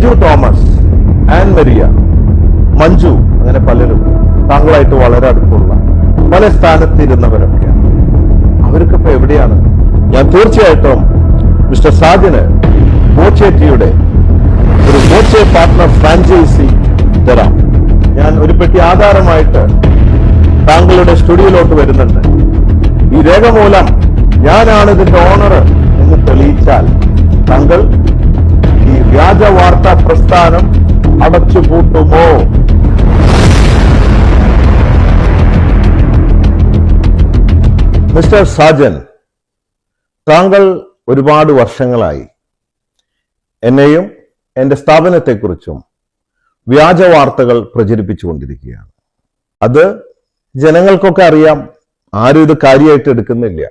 ബിജു തോമസ് ആൻ മരിയ മഞ്ജു അങ്ങനെ പലരും താങ്കളായിട്ട് വളരെ അടുത്തുള്ള പല സ്ഥാനത്തിരുന്നവരൊക്കെയാണ്. അവർക്ക് ഇപ്പൊ എവിടെയാണ്? ഞാൻ തീർച്ചയായിട്ടും മിസ്റ്റർ സാജന് ബോച്ചേറ്റിയുടെ ഒരു ബോച്ചെ പാർട്ട്ണർ ഫ്രാഞ്ചൈസി തരാം. ഞാൻ ഒരു പെട്ടി ആധാരമായിട്ട് താങ്കളുടെ സ്റ്റുഡിയോയിലോട്ട് വരുന്നുണ്ട്. ഈ രേഖ മൂലം ഞാനാണ് ഇതിന്റെ ഓണർ എന്ന് തെളിയിച്ചാൽ താങ്കൾ വ്യാജ വാർത്താ പ്രസ്ഥാനം അടച്ചുപൂട്ടുമോ? മിസ്റ്റർ സാജൻ താങ്കൾ ഒരുപാട് വർഷങ്ങളായി എന്നെയും എന്റെ സ്ഥാപനത്തെക്കുറിച്ചും വ്യാജ വാർത്തകൾ പ്രചരിപ്പിച്ചുകൊണ്ടിരിക്കുകയാണ്. അത് ജനങ്ങൾക്കൊക്കെ അറിയാം ആരും ഇത് കാര്യമായിട്ട് എടുക്കുന്നില്ല.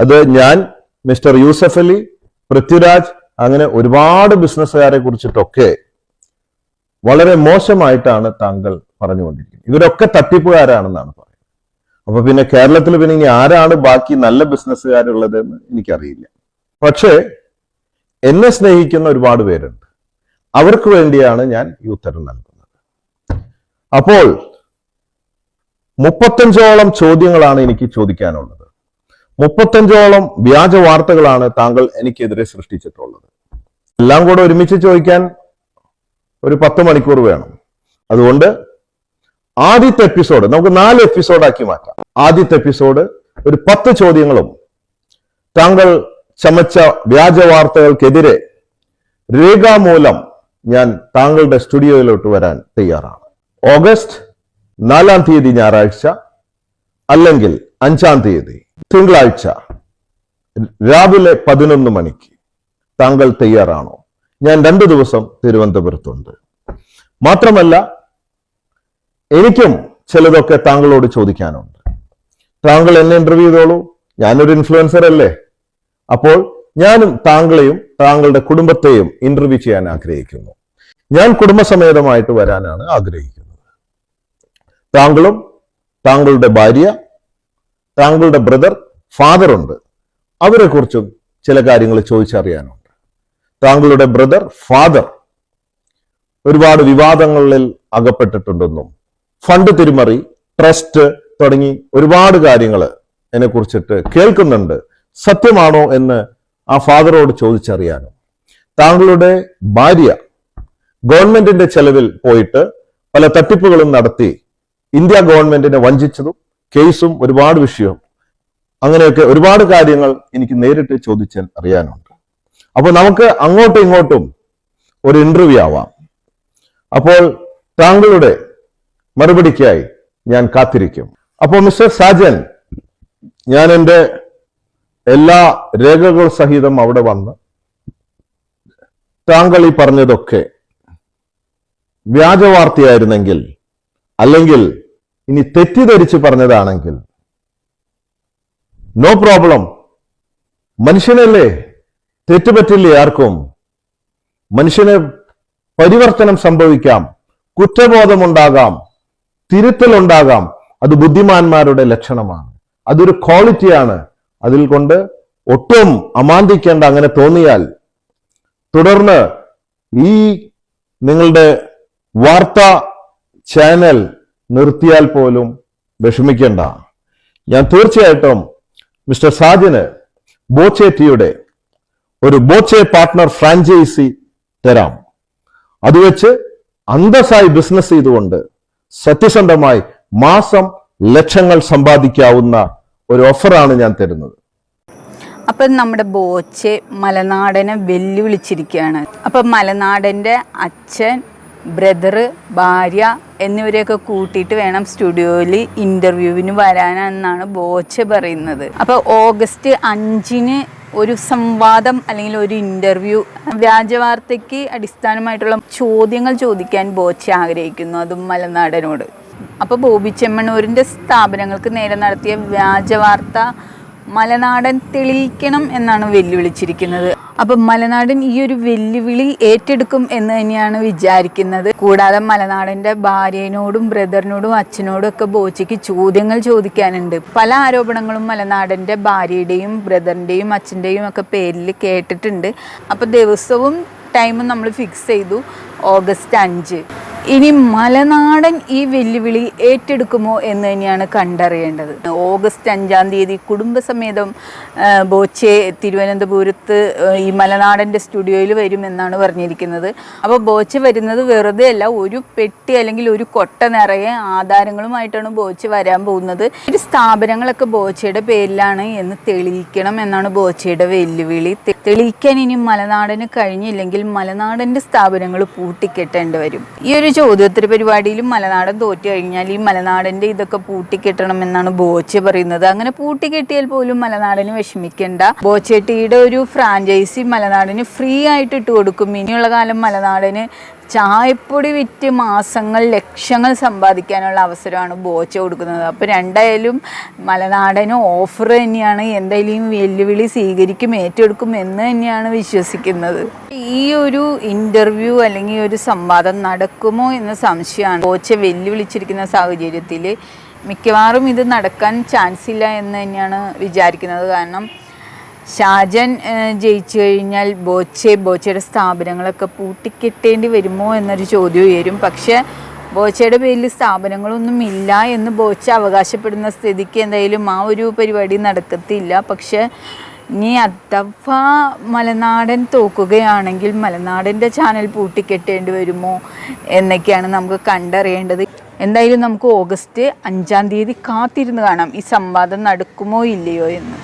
അത് ഞാൻ മിസ്റ്റർ യൂസഫ് അലി പൃഥ്വിരാജ് അങ്ങനെ ഒരുപാട് ബിസിനസ്സുകാരെ കുറിച്ചിട്ടൊക്കെ വളരെ മോശമായിട്ടാണ് താങ്കൾ പറഞ്ഞുകൊണ്ടിരിക്കുന്നത്. ഇവരൊക്കെ തട്ടിപ്പുകാരാണെന്നാണ് പറയുന്നത്. അപ്പൊ പിന്നെ കേരളത്തിൽ പിന്നെ ഇനി ആരാണ് ബാക്കി നല്ല ബിസിനസ്സുകാരുള്ളതെന്ന് എനിക്കറിയില്ല. പക്ഷേ എന്നെ സ്നേഹിക്കുന്ന ഒരുപാട് പേരുണ്ട്. അവർക്ക് വേണ്ടിയാണ് ഞാൻ ഈ ഉത്തരം നൽകുന്നത്. അപ്പോൾ മുപ്പത്തഞ്ചോളം ചോദ്യങ്ങളാണ് എനിക്ക് ചോദിക്കാനുള്ളത്. മുപ്പത്തഞ്ചോളം വ്യാജ വാർത്തകളാണ് താങ്കൾ എനിക്കെതിരെ സൃഷ്ടിച്ചിട്ടുള്ളത്. എല്ലാം കൂടെ ഒരുമിച്ച് ചോദിക്കാൻ ഒരു പത്ത് മണിക്കൂർ വേണം. അതുകൊണ്ട് ആദ്യത്തെ എപ്പിസോഡ് നമുക്ക് നാല് എപ്പിസോഡാക്കി മാറ്റാം. ആദ്യത്തെ എപ്പിസോഡ് ഒരു പത്ത് ചോദ്യങ്ങളും താങ്കൾ ചമച്ച വ്യാജ വാർത്തകൾക്കെതിരെ രേഖാമൂലം ഞാൻ താങ്കളുടെ സ്റ്റുഡിയോയിലോട്ട് വരാൻ തയ്യാറാണ്. ഓഗസ്റ്റ് നാലാം തീയതി ഞായറാഴ്ച അല്ലെങ്കിൽ അഞ്ചാം തീയതി തിങ്കളാഴ്ച രാവിലെ പതിനൊന്ന് മണിക്ക്. താങ്കൾ തയ്യാറാണോ? ഞാൻ രണ്ടു ദിവസം തിരുവനന്തപുരത്തുണ്ട്. മാത്രമല്ല എനിക്കും ചിലതൊക്കെ താങ്കളോട് ചോദിക്കാനുണ്ട്. താങ്കൾ എന്നെ ഇന്റർവ്യൂ ചെയ്തോളൂ. ഞാനൊരു ഇൻഫ്ലുവൻസർ അല്ലേ? അപ്പോൾ ഞാനും താങ്കളെയും താങ്കളുടെ കുടുംബത്തെയും ഇന്റർവ്യൂ ചെയ്യാൻ ആഗ്രഹിക്കുന്നു. ഞാൻ കുടുംബസമേതമായിട്ട് വരാനാണ് ആഗ്രഹിക്കുന്നത്. താങ്കളും താങ്കളുടെ ഭാര്യ താങ്കളുടെ ബ്രദർ ഫാദർ ഉണ്ട്. അവരെ കുറിച്ചും ചില കാര്യങ്ങൾ ചോദിച്ചറിയാനുണ്ട്. താങ്കളുടെ ബ്രദർ ഫാദർ ഒരുപാട് വിവാദങ്ങളിൽ അകപ്പെട്ടിട്ടുണ്ടെന്നും ഫണ്ട് തിരിമറി ട്രസ്റ്റ് തുടങ്ങി ഒരുപാട് കാര്യങ്ങൾ എന്നെ കുറിച്ചിട്ട് കേൾക്കുന്നുണ്ട്. സത്യമാണോ എന്ന് ആ ഫാദറോട് ചോദിച്ചറിയാനും. താങ്കളുടെ ഭാര്യ ഗവൺമെന്റിന്റെ ചെലവിൽ പോയിട്ട് പല തട്ടിപ്പുകളും നടത്തി ഇന്ത്യ ഗവൺമെന്റിനെ വഞ്ചിച്ചതും കേസും ഒരുപാട് വിഷയവും. അങ്ങനെയൊക്കെ ഒരുപാട് കാര്യങ്ങൾ എനിക്ക് നേരിട്ട് ചോദിച്ചാൽ അറിയാനുണ്ട്. അപ്പോൾ നമുക്ക് അങ്ങോട്ടും ഇങ്ങോട്ടും ഒരു ഇന്റർവ്യൂ ആവാം. അപ്പോൾ താങ്കളുടെ മറുപടിക്കായി ഞാൻ കാത്തിരിക്കും. അപ്പോൾ മിസ്റ്റർ സാജൻ ഞാൻ എന്റെ എല്ലാ രേഖകൾ സഹിതം അവിടെ വന്ന് താങ്കൾ ഈ പറഞ്ഞതൊക്കെ വ്യാജവാർത്തയായിരുന്നെങ്കിൽ അല്ലെങ്കിൽ ഇനി തെറ്റിദ്ധരിച്ച് പറഞ്ഞതാണെങ്കിൽ നോ പ്രോബ്ലം മനുഷ്യനല്ലേ? തെറ്റുപറ്റില്ലേ ആർക്കും. മനുഷ്യന് പരിവർത്തനം സംഭവിക്കാം. കുറ്റബോധമുണ്ടാകാം. തിരുത്തലുണ്ടാകാം. അത് ബുദ്ധിമാന്മാരുടെ ലക്ഷണമാണ്. അതൊരു ക്വാളിറ്റിയാണ്. അതിൽ കൊണ്ട് ഒട്ടും അമാന്തിക്കേണ്ട അങ്ങനെ തോന്നിയാൽ തുടർന്ന് ഈ നിങ്ങളുടെ വാർത്താ ചാനൽ നിർത്തിയാൽ പോലും വിഷമിക്കേണ്ട. ഞാൻ തീർച്ചയായിട്ടും മിസ്റ്റർ സാജന് ബോച്ചേറ്റിയുടെ ഒരു ബോച്ചെ പാർട്ട്ണർ ഫ്രാഞ്ചൈസി തരാം. അത് വെച്ച് അന്തസ്സായി ബിസിനസ് ചെയ്തുകൊണ്ട് സത്യസന്ധമായി മാസം ലക്ഷങ്ങൾ സമ്പാദിക്കാവുന്ന ഒരു ഓഫറാണ് ഞാൻ തരുന്നത്. അപ്പം നമ്മുടെ ബോച്ചെ മലനാടനെ വെല്ലുവിളിച്ചിരിക്കുകയാണ്. അപ്പം മലനാടന്റെ അച്ഛൻ ബ്രദറ് ഭാര്യ എന്നിവരെയൊക്കെ കൂട്ടിയിട്ട് വേണം സ്റ്റുഡിയോയിൽ ഇന്റർവ്യൂവിന് വരാനെന്നാണ് ബോച്ചെ പറയുന്നത്. അപ്പോൾ ഓഗസ്റ്റ് അഞ്ചിന് ഒരു സംവാദം അല്ലെങ്കിൽ ഒരു ഇന്റർവ്യൂ വ്യാജവാർത്തയ്ക്ക് അടിസ്ഥാനമായിട്ടുള്ള ചോദ്യങ്ങൾ ചോദിക്കാൻ ബോച്ച ആഗ്രഹിക്കുന്നു. അതും മലനാടനോട്. അപ്പോൾ ബോബി ചെമ്മണ്ണൂരിന്റെ സ്ഥാപനങ്ങൾക്ക് നേരെ നടത്തിയ വ്യാജവാർത്ത മലനാടൻ തെളിയിക്കണം എന്നാണ് വെല്ലുവിളിച്ചിരിക്കുന്നത്. അപ്പം മലനാടൻ ഈ ഒരു വെല്ലുവിളി ഏറ്റെടുക്കും എന്ന് തന്നെയാണ് വിചാരിക്കുന്നത്. കൂടാതെ മലനാടന്റെ ഭാര്യനോടും ബ്രദറിനോടും അച്ഛനോടും ഒക്കെ ബോച്ചയ്ക്ക് ചോദ്യങ്ങൾ ചോദിക്കാനുണ്ട്. പല ആരോപണങ്ങളും മലനാടന്റെ ഭാര്യയുടെയും ബ്രദറിന്റെയും അച്ഛന്റെയും ഒക്കെ പേരിൽ കേട്ടിട്ടുണ്ട്. അപ്പോൾ ദിവസവും ടൈമും നമ്മൾ ഫിക്സ് ചെയ്തു. ഓഗസ്റ്റ് അഞ്ച്. ഇനി മലനാടൻ ഈ വെല്ലുവിളി ഏറ്റെടുക്കുമോ എന്ന് തന്നെയാണ് കണ്ടറിയേണ്ടത്. ഓഗസ്റ്റ് അഞ്ചാം തീയതി കുടുംബസമേതം ബോച്ചെ തിരുവനന്തപുരത്ത് ഈ മലനാടന്റെ സ്റ്റുഡിയോയിൽ വരുമെന്നാണ് പറഞ്ഞിരിക്കുന്നത്. അപ്പോൾ ബോച്ചെ വരുന്നത് വെറുതെ അല്ല ഒരു പെട്ടി അല്ലെങ്കിൽ ഒരു കൊട്ട നിറയെ ആധാരങ്ങളുമായിട്ടാണ് ബോച്ചെ വരാൻ പോകുന്നത്. ഒരു സ്ഥാപനങ്ങളൊക്കെ ബോച്ചയുടെ പേരിലാണ് എന്ന് തെളിയിക്കണം എന്നാണ് ബോച്ചയുടെ വെല്ലുവിളി. തെളിയിക്കാൻ ഇനി മലനാടന് കഴിഞ്ഞില്ലെങ്കിൽ മലനാടന്റെ സ്ഥാപനങ്ങൾ പൂട്ടിക്കെട്ടേണ്ടി വരും. ഈ ഒരു ചോദ്യോത്തര പരിപാടിയിലും മലനാടൻ തോറ്റു കഴിഞ്ഞാൽ ഈ മലനാടന്റെ ഇതൊക്കെ പൂട്ടിക്കെട്ടണം എന്നാണ് ബോച്ചെ പറയുന്നത്. അങ്ങനെ പൂട്ടിക്കെട്ടിയാൽ പോലും മലനാടന് വിഷമിക്കേണ്ട. ബോച്ചേട്ടിയുടെ ഒരു ഫ്രാഞ്ചൈസി മലനാടിന് ഫ്രീ ആയിട്ട് ഇട്ട് കൊടുക്കും. ഇനിയുള്ള കാലം മലനാടന് ചായപ്പൊടി വിറ്റ് മാസങ്ങൾ ലക്ഷങ്ങൾ സമ്പാദിക്കാനുള്ള അവസരമാണ് ബോച്ച കൊടുക്കുന്നത്. അപ്പോൾ രണ്ടായാലും മലനാടന് ഓഫർ തന്നെയാണ് എന്തായാലും വെല്ലുവിളി സ്വീകരിക്കും ഏറ്റെടുക്കും എന്ന് തന്നെയാണ് വിശ്വസിക്കുന്നത്. ഈ ഒരു ഇന്റർവ്യൂ അല്ലെങ്കിൽ ഒരു സംവാദം നടക്കുമോ എന്ന സംശയമാണ് ബോച്ച വെല്ലുവിളിച്ചിരിക്കുന്ന സാഹചര്യത്തിൽ മിക്കവാറും ഇത് നടക്കാൻ ചാൻസ് ഇല്ല എന്ന് തന്നെയാണ് വിചാരിക്കുന്നത്. കാരണം ഷാജൻ ജയിച്ചു കഴിഞ്ഞാൽ ബോച്ചെ ബോച്ചയുടെ സ്ഥാപനങ്ങളൊക്കെ പൂട്ടിക്കിട്ടേണ്ടി വരുമോ എന്നൊരു ചോദ്യം ഉയരും. പക്ഷെ ബോച്ചയുടെ പേരിൽ സ്ഥാപനങ്ങളൊന്നും ഇല്ല എന്ന് ബോച്ച അവകാശപ്പെടുന്ന സ്ഥിതിക്ക് എന്തായാലും ആ ഒരു പരിപാടി നടക്കത്തില്ല. പക്ഷേ ഇനി അഥവാ മലനാടൻ തോക്കുകയാണെങ്കിൽ മലനാടന്റെ ചാനൽ പൂട്ടിക്കെട്ടേണ്ടി വരുമോ എന്നൊക്കെയാണ് നമുക്ക് കണ്ടറിയേണ്ടത്. എന്തായാലും നമുക്ക് ഓഗസ്റ്റ് അഞ്ചാം തീയതി കാത്തിരുന്ന് കാണാം. ഈ സംവാദം നടക്കുമോ ഇല്ലയോ എന്ന്.